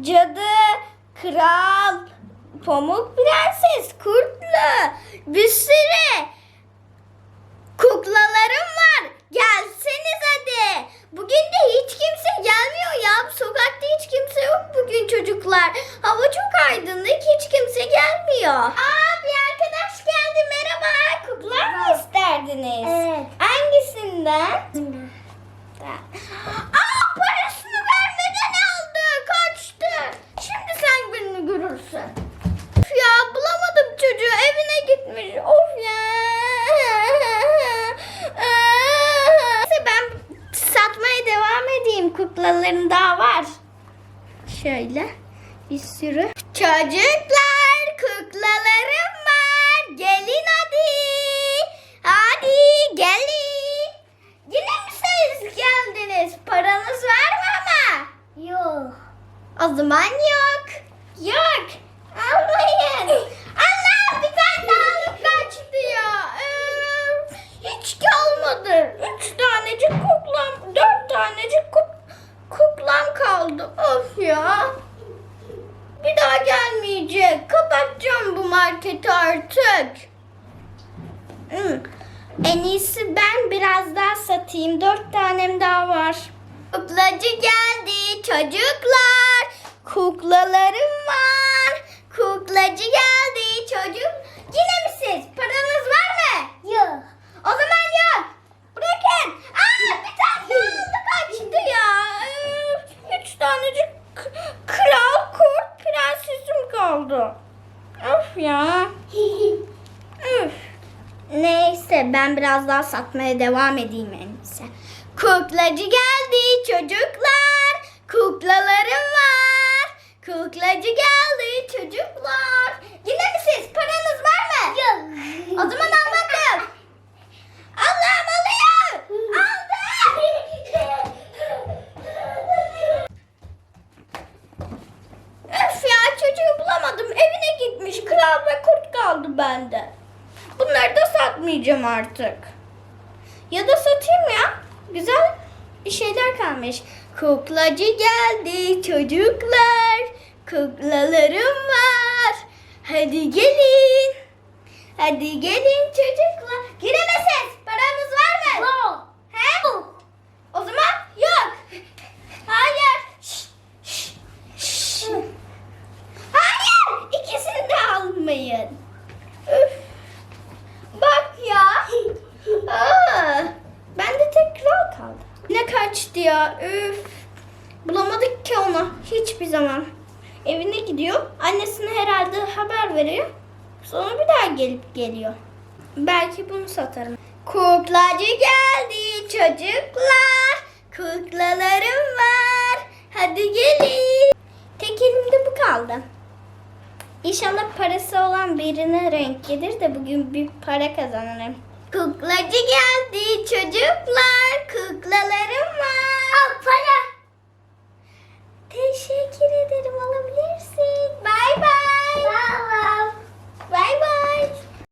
cadı, kral, pamuk prenses, kurtlu, bir sürü kuklalarım var. Gelseniz hadi. Bugün de hiç kimse gelmiyor ya. Sokakta hiç kimse yok bugün çocuklar. Hava çok aydınlık hiç kimse gelmiyor. Aa bir arkadaş geldi merhaba. Kukla mı isterdiniz? Evet. Hangisinden? Aa parasını vermeden aldı. Kaçtı. Şimdi sen birini görürsün. Of ya bulamadım çocuğu. Evine gitmiş. Of ya. Neyse ben satmaya devam Kuklalarım daha var. Şöyle bir sürü. Çocuklar kuklalarım var. Gelin hadi. Hadi gelin. Yine mi siz geldiniz? Paranız var mı ama? Yok. O zaman yok. Yok. Almayın. Allah bir tane daha kaçtı ya. Ee, hiç kalmadı. Üç tanecik kuklam, dört tanecik kuk, kuklam. Of ya. Bir daha gelmeyecek. Kapatacağım bu marketi artık. Hmm. En iyisi ben biraz daha satayım. Dört tanem daha var. Kuklacı geldi çocuklar. Kuklalarım var. Kuklacı geldi çocuk. Yine mi siz? Paranız var mı? Yok. O zaman yok. Bırakın. Aa bir tane daha aldı kaçtı ya. K- kral kurt prensesim kaldı. Of ya. Üf. Neyse ben biraz daha satmaya devam edeyim en iyisi. Kuklacı geldi çocuklar. Kuklalarım var. Kuklacı geldi çocuklar. Yine mi siz? Paranız var mı? Yok. O zaman almadım. Allah'ım alıyor. Aldım. Öf ya çocuğu bulamadım. Evine gitmiş. Kral ve kurt kaldı bende. Bunları da satmayacağım artık. Ya da satayım ya. Güzel şeyler kalmış. Kuklacı geldi çocuklar. Kuklalarım var. Hadi gelin. Hadi gelin çocuklar. Giremezsiniz. Paranız var mı? Yok. He? O zaman yok. Hayır. Hayır. İkisini de almayın. Üf. Bak ya. Aa, ben de tek kral kaldı. Ne kaçtı Üf. Bulamadık ki onu. Hiçbir zaman. Evine gidiyor. Annesine herhalde haber veriyor. Sonra bir daha gelip geliyor. Belki bunu satarım. Kuklacı geldi çocuklar. Kuklalarım var. Hadi gelin. Tek elimde bu kaldı. İnşallah parası olan birine renk gelir de bugün bir para kazanırım. Kuklacı geldi çocuklar. Kuklalarım var. Al para. Teşekkür ederim alabilir